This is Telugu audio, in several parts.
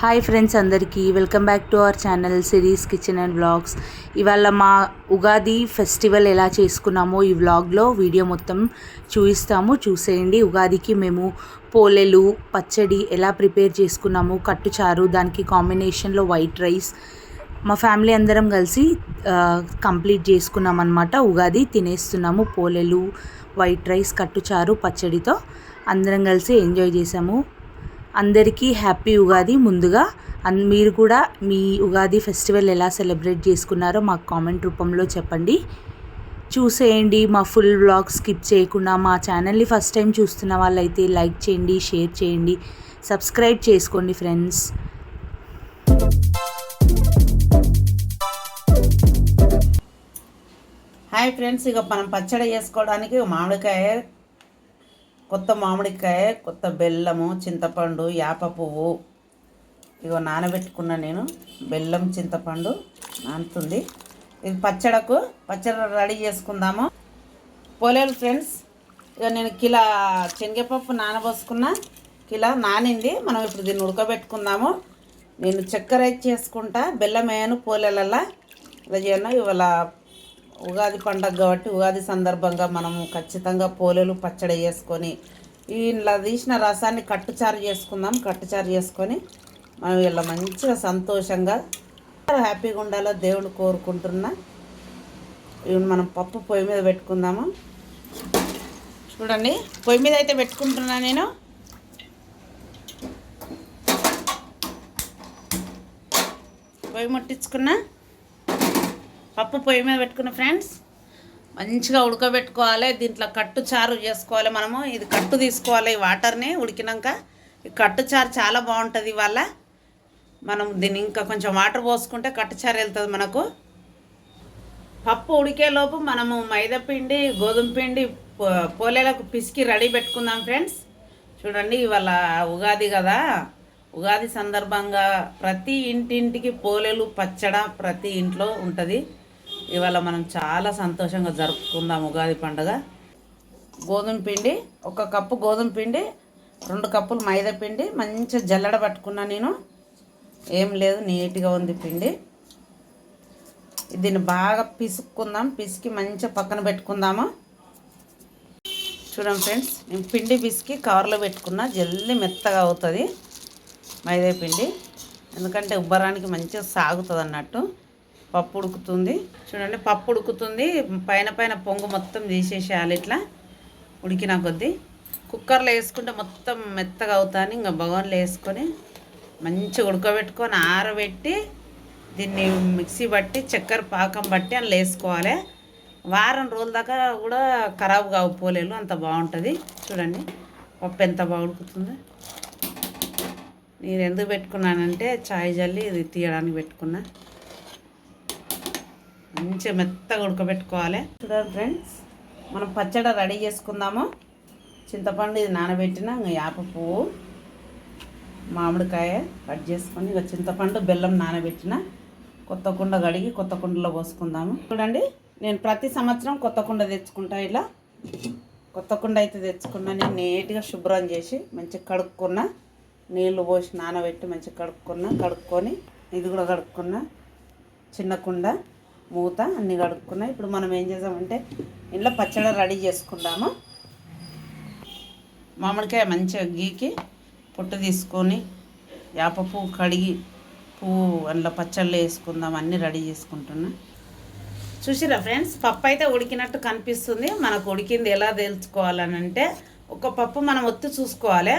హాయ్ ఫ్రెండ్స్ అందరికీ welcome back to our channel series kitchen and vlogs. ఇవాళ మా ఉగాది ఫెస్టివల్ ఎలా చేసుకున్నామో ఈ వ్లాగ్లో వీడియో మొత్తం చూపిస్తాము. చూసేయండి ఉగాదికి మేము పోలెలు పచ్చడి ఎలా ప్రిపేర్ చేసుకున్నాము కట్టుచారు దానికి కాంబినేషన్లో వైట్ రైస్ మా ఫ్యామిలీ అందరం కలిసి కంప్లీట్ చేసుకున్నాం అనమాట ఉగాది తినేస్తున్నాము పోలెలు వైట్ రైస్ కట్టుచారు పచ్చడితో అందరం కలిసి ఎంజాయ్ చేసాము. అందరికీ హ్యాపీ ఉగాది. ముందుగా అన్ మీరు కూడా మీ ఉగాది ఫెస్టివల్ ఎలా సెలబ్రేట్ చేసుకున్నారో మాకు కామెంట్ రూపంలో చెప్పండి. చూసేయండి మా ఫుల్ బ్లాగ్ స్కిప్ చేయకుండా మా ఛానల్ని ఫస్ట్ టైం చూస్తున్న వాళ్ళైతే లైక్ చేయండి షేర్ చేయండి సబ్స్క్రైబ్ చేసుకోండి ఫ్రెండ్స్. హాయ్ ఫ్రెండ్స్ ఇక మనం పచ్చడి చేసుకోవడానికి మామిడికాయ కొత్త మామిడికాయ కొత్త బెల్లము చింతపండు యాప పువ్వు. ఇగో నానబెట్టుకున్న నేను. బెల్లం చింతపండు నానుతుంది. ఇది పచ్చడకు పచ్చడి రెడీ చేసుకుందాము. పోలేలు ఫ్రెండ్స్ ఇక నేను కిలా శనగపప్పు నానబోసుకున్న. కిలా నానింది. మనం ఇప్పుడు దీన్ని ఉడకబెట్టుకుందాము. నేను చక్కెర చేసుకుంటా. బెల్లం వేయను పోలేలల్లా. ఇలా చేయను ఇవాళ ఉగాది పండగ కాబట్టి ఉగాది సందర్భంగా మనము ఖచ్చితంగా పోలేలు పచ్చడి చేసుకొని ఇలా తీసిన రసాన్ని కట్టుచారు చేసుకుందాం. కట్టుచారు చేసుకొని మనం ఇలా మంచిగా సంతోషంగా హ్యాపీగా ఉండాలో దేవుడు కోరుకుంటున్నా ఇవి మనం పప్పు పొయ్యి మీద పెట్టుకుందాము. చూడండి పొయ్యి మీద అయితే పెట్టుకుంటున్నా నేను. పొయ్యి ముట్టించుకున్నా. పప్పు పొయ్యి మీద పెట్టుకున్న ఫ్రెండ్స్ మంచిగా ఉడకబెట్టుకోవాలి దీంట్లో కట్టు చారు చేసుకోవాలి మనము. ఇది కట్టు తీసుకోవాలి ఈ వాటర్ని ఉడికినాక. ఈ కట్టు చారు చాలా బాగుంటుంది ఇవాళ. మనం దీన్ని ఇంకా కొంచెం వాటర్ పోసుకుంటే కట్టు చారు వెళ్తుంది మనకు. పప్పు ఉడికేలోపు మనము మైదా పిండి గోధుమ పిండి పో- పోలేలకు పిసికి రెడీ పెట్టుకుందాం ఫ్రెండ్స్. చూడండి ఇవాళ ఉగాది కదా. ఉగాది సందర్భంగా ప్రతి ఇంటింటికి పోలేలు పచ్చడ ప్రతి ఇంట్లో ఉంటుంది. ఇవాళ మనం చాలా సంతోషంగా జరుపుకుందాం ఉగాది పండుగ. గోధుమ పిండి ఒక కప్పు గోధుమ పిండి రెండు కప్పులు మైదా పిండి మంచిగా జల్లడ పట్టుకున్నా నేను. ఏం లేదు నీట్గా ఉంది పిండి. దీన్ని బాగా పిసుక్కుందాం పిసికి మంచిగా పక్కన పెట్టుకుందాము. చూడండి ఫ్రెండ్స్ నేను పిండి పిసికి కవర్లో పెట్టుకున్నా జల్దీ మెత్తగా అవుతుంది మైదా పిండి. ఎందుకంటే ఉబ్బరానికి మంచిగా సాగుతుంది అన్నట్టు పప్పు ఉడుకుతుంది. చూడండి పప్పు ఉడుకుతుంది. పైన పైన పొంగు మొత్తం తీసేసేయాలి ఇట్లా. ఉడికిన కొద్దీ. కుక్కర్లో వేసుకుంటే మొత్తం మెత్తగా అవుతాను. ఇంకా బగోన్లో వేసుకొని మంచిగా ఉడకబెట్టుకొని ఆరబెట్టి దీన్ని మిక్సీ బట్టి చక్కెర పాకం బట్టి అందులో వేసుకోవాలి. వారం రోజుల దాకా కూడా ఖరాబ్ కావు పోలేలు. అంత బాగుంటుంది. చూడండి పప్పు ఎంత బాగా ఉడుకుతుందో. నేను ఎందుకు పెట్టుకున్నానంటే చాయ్ జల్లి ఇది తీయడానికి పెట్టుకున్నా. మంచిగా మెత్తగా ఉడకబెట్టుకోవాలి. చూడండి ఫ్రెండ్స్ మనం పచ్చడి రెడీ చేసుకుందాము. చింతపండు ఇది నానబెట్టిన ఇంకా యాప పువ్వు మామిడికాయ కట్ చేసుకొని ఇక చింతపండు బెల్లం నానబెట్టిన కొత్త కుండ కడిగి కొత్త కుండలో పోసుకుందాము. చూడండి నేను ప్రతి సంవత్సరం కొత్త కుండ తెచ్చుకుంటా ఇలా. కొత్త కుండ అయితే తెచ్చుకున్నా నేను నీట్గా శుభ్రం చేసి మంచిగా కడుక్కున్నా నీళ్ళు పోసి నానబెట్టి మంచిగా కడుక్కున్నా కడుక్కొని ఇది కూడా కడుక్కున్నా చిన్న కుండ. మూత అన్నీ కడుక్కున్నా. ఇప్పుడు మనం ఏం చేసామంటే ఇంట్లో పచ్చడి రెడీ చేసుకుందాము. మామిడికాయ మంచిగా గీకి పొట్టు తీసుకొని వేప పువ్వు కడిగి పువ్వు అందులో పచ్చళ్ళు వేసుకుందాం అన్నీ రెడీ చేసుకుంటున్నా. చూసిరా ఫ్రెండ్స్ పప్పు అయితే ఉడికినట్టు కనిపిస్తుంది. మనకు ఉడికింది ఎలా తెలుసుకోవాలని అంటే ఒక పప్పు మనం ఒత్తి చూసుకోవాలి.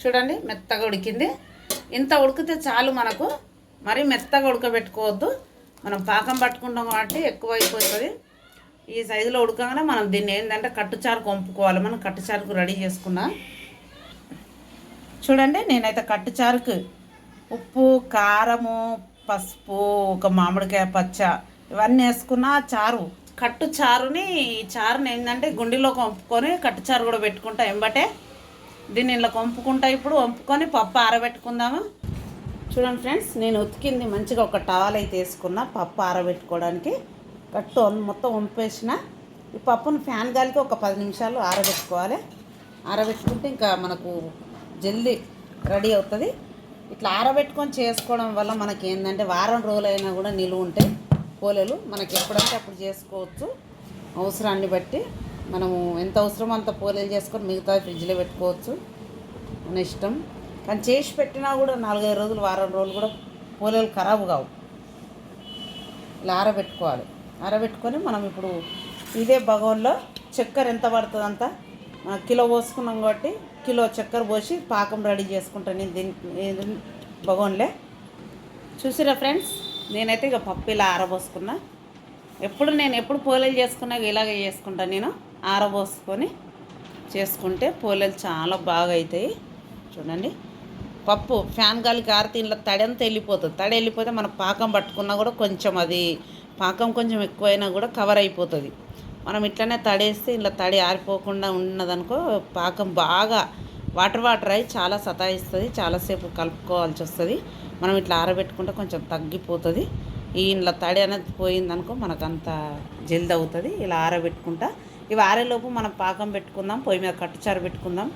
చూడండి మెత్తగా ఉడికింది. ఇంత ఉడికితే చాలు మనకు. మరీ మెత్తగా ఉడకబెట్టుకోవద్దు. మనం పాకం పట్టుకుంటాం కాబట్టి ఎక్కువ అయిపోతుంది ఈ సైజులో ఉడకగానే మనం దీన్ని ఏంటంటే కట్టుచారు కొంపుకోవాలి మనం కట్టుచారుకు రెడీ చేసుకున్నాం. చూడండి నేనైతే కట్టుచారుకు ఉప్పు కారము పసుపు ఒక మామిడికాయ పచ్చ ఇవన్నీ వేసుకున్న చారు. కట్టు చారుని ఈ చారుని ఏంటంటే గుండెలో కొంపుకొని కట్టు చారు కూడా పెట్టుకుంటా. ఎంబటే దీన్ని ఇలా వంపుకుంటా ఇప్పుడు వంపుకొని పప్పు ఆరబెట్టుకుందాము? చూడండి ఫ్రెండ్స్ నేను ఉతికింది మంచిగా ఒక టవల్ అయితే వేసుకున్నా పప్పు ఆరబెట్టుకోవడానికి. కట్టు మొత్తం వంపేసిన. ఈ పప్పును ఫ్యాన్ గాలికి ఒక పది నిమిషాలు ఆరబెట్టుకోవాలి. ఆరబెట్టుకుంటే ఇంకా మనకు జల్దీ రెడీ అవుతుంది. ఇట్లా ఆరబెట్టుకొని చేసుకోవడం వల్ల మనకి ఏంటంటే వారం రోజులైనా కూడా నిలువ ఉంటాయి. పోలేలు మనకి ఎప్పుడంటే అప్పుడు చేసుకోవచ్చు. అవసరాన్ని బట్టి. మనము ఎంత అవసరమో అంత పోలేలు చేసుకొని మిగతా ఫ్రిడ్జ్లో పెట్టుకోవచ్చు. మన ఇష్టం. కానీ చేసి పెట్టినా కూడా నాలుగైదు రోజులు వారం రోజులు కూడా పోలేలు ఖరాబు కావు. ఇలా ఆరబెట్టుకోవాలి. ఆరబెట్టుకొని మనం ఇప్పుడు ఇదే భగవన్లో చక్కెర ఎంత పడుతుంది అంత? కిలో పోసుకున్నాం కాబట్టి కిలో చక్కెర పోసి పాకం రెడీ చేసుకుంటాను నేను దీని భగవన్లే చూసిరా ఫ్రెండ్స్? నేనైతే ఇక పప్పు ఇలా ఆరబోసుకున్నా. ఎప్పుడు నేను ఎప్పుడు పోలేలు చేసుకున్నా ఇలాగే చేసుకుంటాను నేను. ఆరబోసుకొని చేసుకుంటే పోలేలు చాలా బాగా అవుతాయి చూడండి. పప్పు ఫ్యాన్ గాలికి ఆరితే ఇంట్లో తడి అంతా వెళ్ళిపోతుంది. తడి వెళ్ళిపోతే మనం పాకం పట్టుకున్నా కూడా కొంచెం అది పాకం కొంచెం ఎక్కువైనా కూడా కవర్ అయిపోతుంది. మనం ఇట్లనే తడేస్తే ఇలా తడి ఆరిపోకుండా ఉన్నదనుకో పాకం బాగా వాటర్ వాటర్ అయి చాలా సతాయిస్తుంది. చాలాసేపు కలుపుకోవాల్సి వస్తుంది. మనం ఇట్లా ఆరబెట్టుకుంటే కొంచెం తగ్గిపోతుంది. ఈ ఇలా తడి అనేది పోయిందనుకో మనకంత జల్ది అవుతుంది ఇలా ఆరబెట్టుకుంటా ఇవి ఆరేలోపు మనం పాకం పెట్టుకుందాం పొయ్యి మీద కట్టుచారు పెట్టుకుందాం.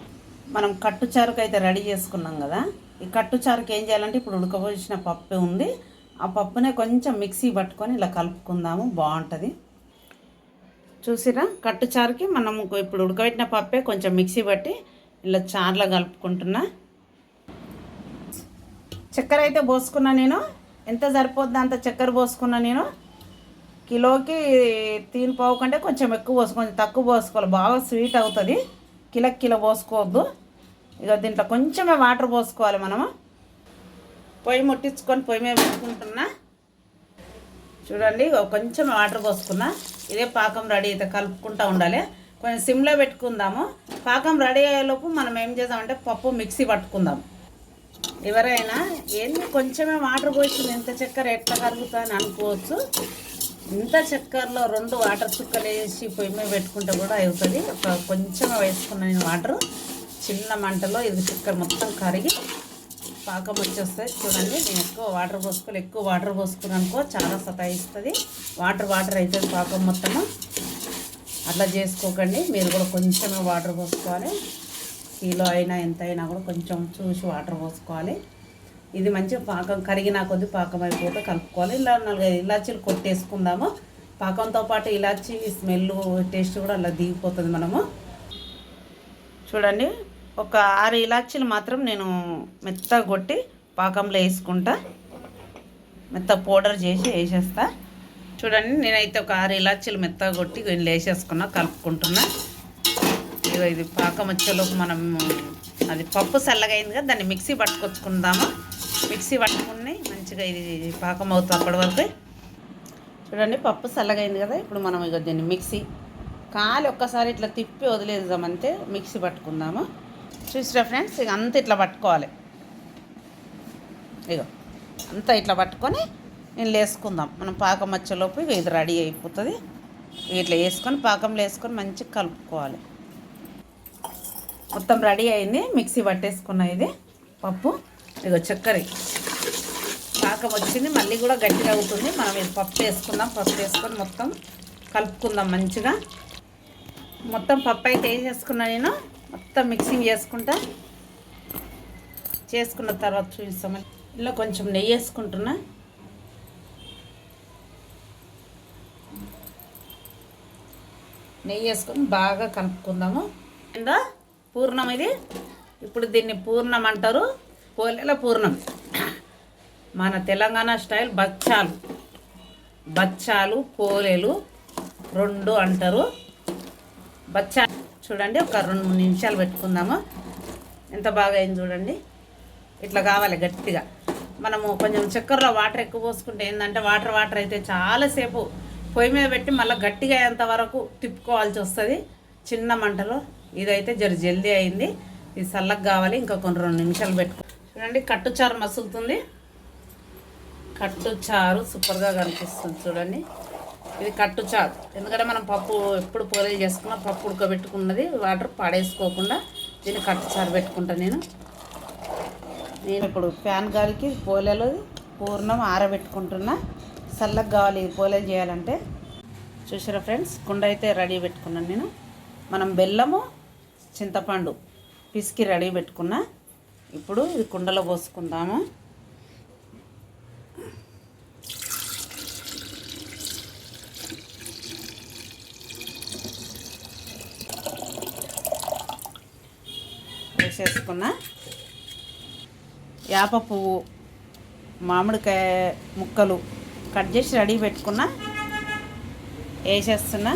మనం కట్టుచారుకు అయితే రెడీ చేసుకున్నాం కదా. ఈ కట్టుచారుకు ఏం చేయాలంటే ఇప్పుడు ఉడకబోసిన పప్పు ఉంది. ఆ పప్పునే కొంచెం మిక్సీ పట్టుకొని ఇలా కలుపుకుందాము బాగుంటుంది. చూసిరా? కట్టుచారుకి మనం ఇప్పుడు ఉడకబెట్టిన పప్పే కొంచెం మిక్సీ పట్టి ఇలా చార్లా కలుపుకుంటున్నా. చక్కెర అయితే పోసుకున్నా నేను. ఎంత సరిపోద్ది అంత చక్కెర పోసుకున్నా నేను. కిలోకి తీన్ పావు కంటే కొంచెం ఎక్కువ పోసు కొంచెం తక్కువ పోసుకోవాలి. బాగా స్వీట్ అవుతుంది. కిలో కిలో పోసుకోవద్దు. ఇక దీంట్లో కొంచెమే వాటర్ పోసుకోవాలి మనము. పొయ్యి ముట్టించుకొని పొయ్యి మీద పెట్టుకుంటున్నా. చూడండి కొంచెం వాటర్ పోసుకున్నా. ఇదే పాకం రెడీ అయితే కలుపుకుంటూ ఉండాలి. కొంచెం సిమ్లో పెట్టుకుందాము. పాకం రెడీ అయ్యేలోపు మనం ఏం చేద్దామంటే పప్పు మిక్సీ పట్టుకుందాం. ఎవరైనా ఏంది కొంచెమే వాటర్ పోసింది ఎంత చక్కెర ఎట్లా కరుగుతా అని అనుకోవచ్చు ఇంత చక్కెరలో రెండు వాటర్ చుక్కలు వేసి పొయ్యి మీద పెట్టుకుంటే కూడా అవుతుంది. ఒక కొంచెం వేసుకున్న నేను వాటర్. చిన్న మంటలో ఇది చక్కెర మొత్తం కరిగి పాకం వచ్చేస్తుంది చూడండి నేను ఎక్కువ వాటర్ పోసుకోవాలి ఎక్కువ వాటర్ పోసుకున్నాను అనుకో చాలా సతాయిస్తుంది. వాటర్ వాటర్ అవుతుంది పాకం మొత్తము. అట్లా చేసుకోకండి. మీరు కూడా కొంచెమే వాటర్ పోసుకోవాలి. కిలో అయినా ఎంత అయినా కూడా కొంచెం చూసి వాటర్ పోసుకోవాలి. ఇది మంచిగా పాకం కరిగినా కొద్ది పాకం అయిపోతే కలుపుకోవాలి. ఇలా నాలుగైదు ఇలాచీలు కొట్టేసుకుందాము. పాకంతో పాటు ఇలాచీ స్మెల్ టేస్ట్ కూడా అలా దిగిపోతుంది మనము. చూడండి ఒక ఆరు ఇలాచీలు మాత్రం నేను మెత్తగా కొట్టి పాకంలో వేసుకుంటా. మెత్త పౌడర్ చేసి వేసేస్తా. చూడండి నేనైతే ఒక ఆరు ఇలాచీలు మెత్తగా కొట్టి వీళ్ళు వేసేసుకున్నా కలుపుకుంటున్నా. ఇది పాకం వచ్చేలోపు మనం అది పప్పు చల్లగా అయింది కదా దాన్ని మిక్సీ పట్టుకొచ్చుకుందాము. మిక్సీ పట్టుకుని మంచిగా ఇది పాకం అవుతుంది అప్పటి వరకు. చూడండి పప్పు చల్లగా కదా ఇప్పుడు మనం ఇక దీన్ని మిక్సీ కాలి ఒక్కసారి ఇట్లా తిప్పి వదిలేద్దామంతే మిక్సీ పట్టుకుందాము. చూసిరా ఫ్రెండ్స్ ఇక అంత ఇట్లా పట్టుకోవాలి. ఇగో అంతా ఇట్లా పట్టుకొని నేను వేసుకుందాం. మనం పాకం వచ్చేలోపు ఇక ఇది రెడీ అయిపోతుంది. ఇట్లా వేసుకొని పాకంలో వేసుకొని మంచిగా కలుపుకోవాలి. మొత్తం రెడీ అయింది మిక్సీ పట్టేసుకున్న ఇది పప్పు. ఇగో చక్కెర. పాకం వచ్చింది మళ్ళీ కూడా గట్టిగా అవుతుంది. మనం ఇది పప్పు వేసుకుందాం పప్పు వేసుకొని మొత్తం కలుపుకుందాం మంచిగా. మొత్తం పప్పు అయితే వేసేసుకున్నా నేను? మొత్తం మిక్సింగ్ చేసుకుంటా. చేసుకున్న తర్వాత చూపిస్తాం. ఇలా కొంచెం నెయ్యి వేసుకుంటున్నా. నెయ్యి వేసుకొని బాగా కలుపుకుందాము. ఇంకా పూర్ణం ఇది. ఇప్పుడు దీన్ని పూర్ణం అంటారు. పోలేల పూర్ణం. మన తెలంగాణ స్టైల్ బచ్చాలు. బచ్చాలు పోలేలు రెండు అంటారు. బచ్చా చూడండి ఒక రెండు మూడు నిమిషాలు పెట్టుకుందాము. ఎంత బాగా అయింది చూడండి. ఇట్లా కావాలి గట్టిగా. మనము కొంచెం చక్కెరలో వాటర్ ఎక్కువ పోసుకుంటే ఏంటంటే వాటర్ వాటర్ అయితే చాలాసేపు పొయ్యి మీద పెట్టి మళ్ళీ గట్టిగా అయ్యేంత వరకు తిప్పుకోవాల్సి వస్తుంది. చిన్న మంటలో ఇదైతే జర జల్దీ అయింది. ఇది చల్లగా కావాలి. ఇంకా కొన్ని రెండు నిమిషాలు పెట్టుకో చూడండి కట్టుచారు మసులుతుంది. కట్టుచారు సూపర్గా కనిపిస్తుంది చూడండి. ఇది కట్టు చారు ఎందుకంటే మనం పప్పు ఎప్పుడు పూరీలు చేసుకున్నా పప్పు ఉడకబెట్టుకున్నది వాటర్ పడేసుకోకుండా దీన్ని కట్టుచారు పెట్టుకుంటా నేను. నేను ఇప్పుడు ఫ్యాన్ గాలికి పోలేలు పూర్ణం ఆరబెట్టుకుంటున్నా. చల్లగా కావాలి పోలేలు చేయాలంటే. చూసారా ఫ్రెండ్స్? కుండ అయితే రెడీ పెట్టుకున్నాను నేను. మనం బెల్లము చింతపండు పిసికి రెడీ పెట్టుకున్నా. ఇప్పుడు ఇది కుండలో పోసుకుందాము. వేసేసుకున్న వేప పువ్వు మామిడికాయ ముక్కలు కట్ చేసి రెడీ పెట్టుకున్న వేసేస్తున్నా.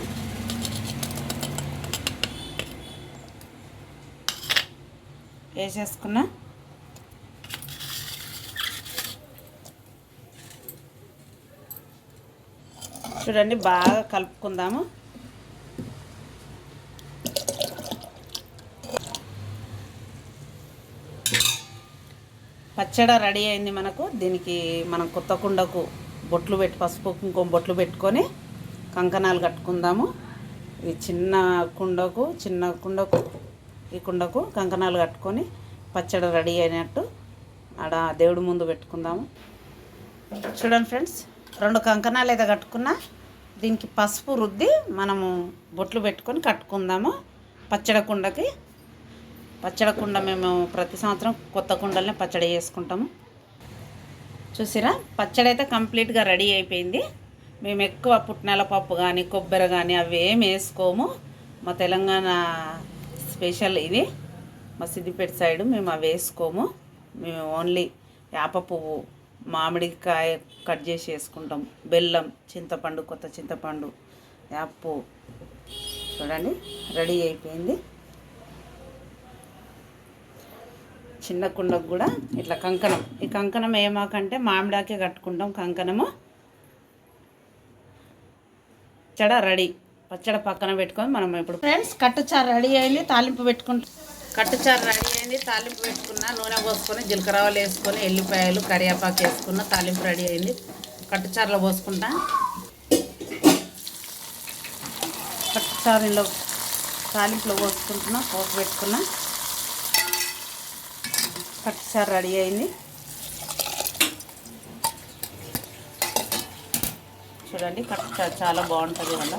వేసేసుకున్నా చూడండి బాగా కలుపుకుందాము. పచ్చడి రెడీ అయింది మనకు. దీనికి మనం కొత్త కుండకు బొట్లు పెట్టి పసుపు కుంకుమ బొట్లు పెట్టుకొని కంకణాలు కట్టుకుందాము. ఈ చిన్న కుండకు చిన్న కుండకు ఈ కుండకు కంకణాలు కట్టుకొని పచ్చడి రెడీ అయినట్టు ఆడ దేవుడి ముందు పెట్టుకుందాము. చూడండి ఫ్రెండ్స్ రెండు కంకణాలు ఏదో కట్టుకున్నా. దీనికి పసుపు రుద్ది మనము బొట్లు పెట్టుకొని కట్టుకుందాము. పచ్చడి కుండకి. పచ్చడి కుండ మేము ప్రతి సంవత్సరం కొత్త కుండలనే పచ్చడి చేసుకుంటాము. చూసిరా? పచ్చడి అయితే కంప్లీట్గా రెడీ అయిపోయింది. మేము ఎక్కువ పుట్నాల పప్పు కానీ కొబ్బరి కానీ అవి ఏమి వేసుకోము. మా తెలంగాణ స్పెషల్ ఇది. మా సిద్దిపేట సైడ్ మేము అవి వేసుకోము. మేము ఓన్లీ వేప పువ్వు మామిడికాయ కట్ చేసి వేసుకుంటాం. బెల్లం చింతపండు కొత్త చింతపండు యాప్పు. చూడండి రెడీ అయిపోయింది. చిన్న కుండకు కూడా ఇట్లా కంకణం. ఈ కంకణం ఏమాకంటే మామిడాకే కట్టుకుంటాం కంకణము. పచ్చడ రెడీ. పచ్చడి పక్కన పెట్టుకొని మనం ఇప్పుడు ఫ్రెండ్స్ కట్టుచారు రెడీ అయింది తాలింపు పెట్టుకుంటాం కట్టుచారు రెడీ అయింది తాలింపు పెట్టుకున్న నూనె పోసుకొని జీలకర్రవాలు వేసుకొని ఎల్లిపాయలు కరివేపాకు వేసుకున్న తాలింపు రెడీ అయింది. కట్టుచారులో పోసుకుంటా. కట్టుచారులో తాలింపులో పోసుకుంటున్నా పోసు పెట్టుకున్నా. కట్టుచారు రెడీ అయింది. చూడండి కట్టుచారు చాలా బాగుంటుంది వాళ్ళ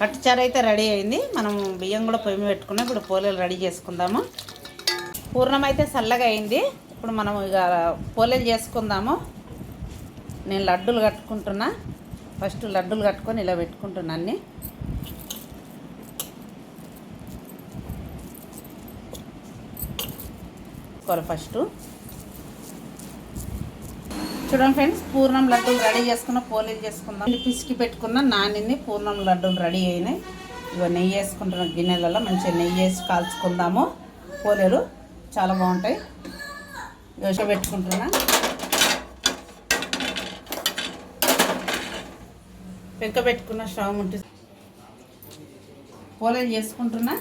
కట్టుచారు అయితే రెడీ అయింది. మనం బియ్యం కూడా పొయ్యి పెట్టుకున్నాం. ఇప్పుడు పోలేలు రెడీ చేసుకుందాము. పూర్ణం అయితే చల్లగా అయింది. ఇప్పుడు మనం ఇక పోలేలు చేసుకుందాము. నేను లడ్డూలు కట్టుకుంటున్నా. ఫస్ట్ లడ్డూలు కట్టుకొని ఇలా పెట్టుకుంటున్నా అన్నీ. చేసుకోవాలి ఫస్ట్. చూడండి ఫ్రెండ్స్ పూర్ణం లడ్డూలు రెడీ చేసుకున్న పోలీలు చేసుకుందాం పిసికి పెట్టుకున్న నానింది పూర్ణం లడ్డూలు రెడీ అయినాయి. ఇవన్నీ నెయ్యి వేసుకుంటున్న గిన్నెలలో మంచిగా నెయ్యి వేసి కాల్చుకుందాము. పోలేలు చాలా బాగుంటాయి. దోశ పెట్టుకుంటున్నా. పెంక పెట్టుకున్న స్టవ్ ఉంటుంది పోలేలు చేసుకుంటున్నా.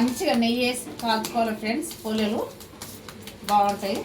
మంచిగా నెయ్యి వేసి కాల్చుకోవాలి ఫ్రెండ్స్ పోలేలు బాగుంటాయి.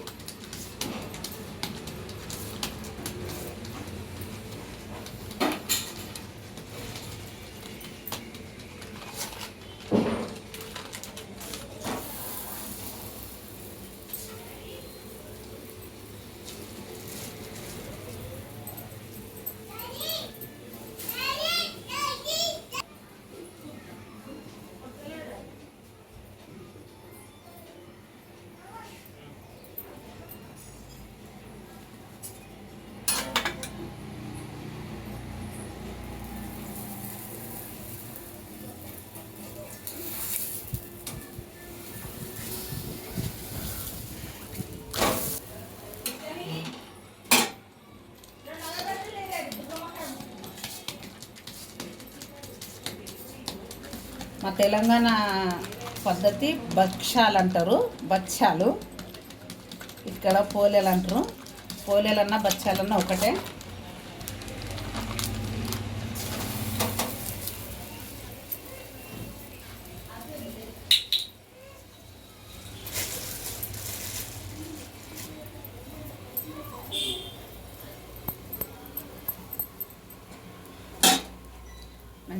తెలంగాణ పద్ధతి భక్ష్యాలు అంటారు బచ్చాలు ఇక్కడ పోలేలు అంటారు. పోలేలన్నా బచ్చాలన్నా ఒకటే.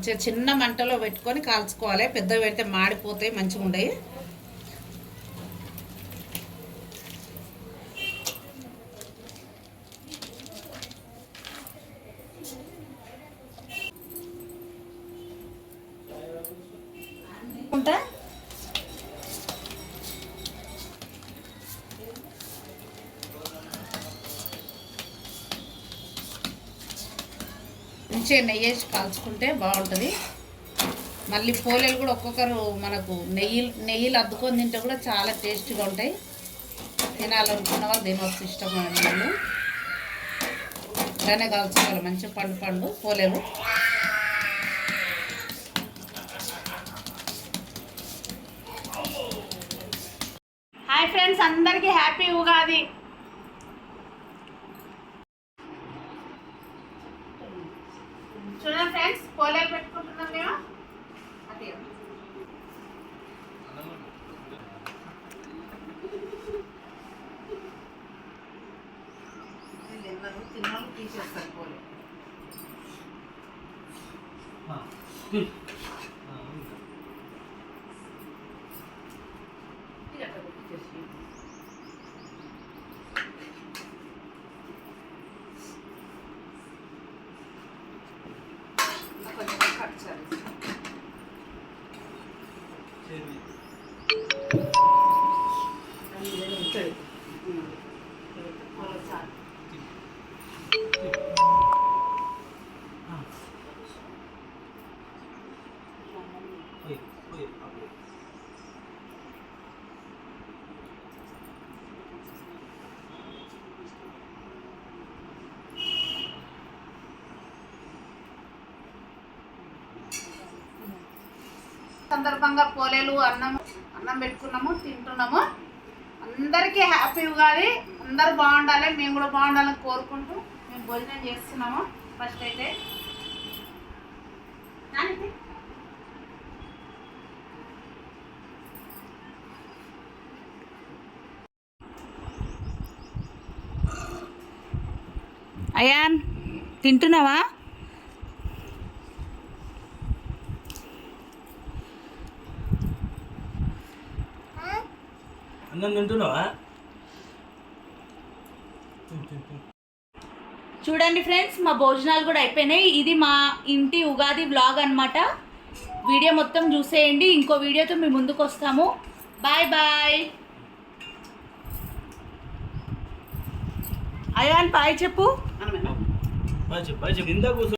మంచిగా చిన్న మంటలో పెట్టుకొని కాల్చుకోవాలి. పెద్దవి పెడితే మాడిపోతాయి మంచిగా ఉండయి మంచిగా నెయ్యి వేసి కాల్చుకుంటే బాగుంటుంది. మళ్ళీ పోలేలు కూడా ఒక్కొక్కరు మనకు నెయ్యి నెయ్యిలు అద్దుకొని తింటే కూడా చాలా టేస్ట్గా ఉంటాయి. తినాలనుకున్న వాళ్ళు తినవచ్చు ఇష్టమైన వాళ్ళు. ఇలానే కాల్చుకోవాలి మంచిగా పండు పండు పోలేలు. హాయ్ ఫ్రెండ్స్ అందరికీ హ్యాపీ ఉగాది చూడండి ఫ్రెండ్స్ పోలేలు పెట్టుకుంటున్నాం మేము అదే తిన్నాళ్ళు తీసేస్తారు పోలే కొంచెం కట్ చేయాలి సందర్భంగా పోలేలు అన్నం అన్నం పెట్టుకున్నాము తింటున్నాము. అందరికీ హ్యాపీ ఉగాది. అందరు బాగుండాలి మేము కూడా బాగుండాలని కోరుకుంటూ మేము భోజనం చేస్తున్నాము. ఫస్ట్ అయితే. అయాన్ తింటున్నావా? అన్నం తింటున్నావా? చూడండి ఫ్రెండ్స్ మా భోజనాలు కూడా అయిపోయినాయి. ఇది మా ఇంటి ఉగాది వ్లాగ్ అన్నమాట. వీడియో మొత్తం చూసేయండి. ఇంకో వీడియోతో మేము ముందుకు వస్తాము. బాయ్ బాయ్ అయాన్ బాయ్ చెప్పు. బాయ్ చెప్పు బాయ్ చెప్పు. ఇందా కూర్చో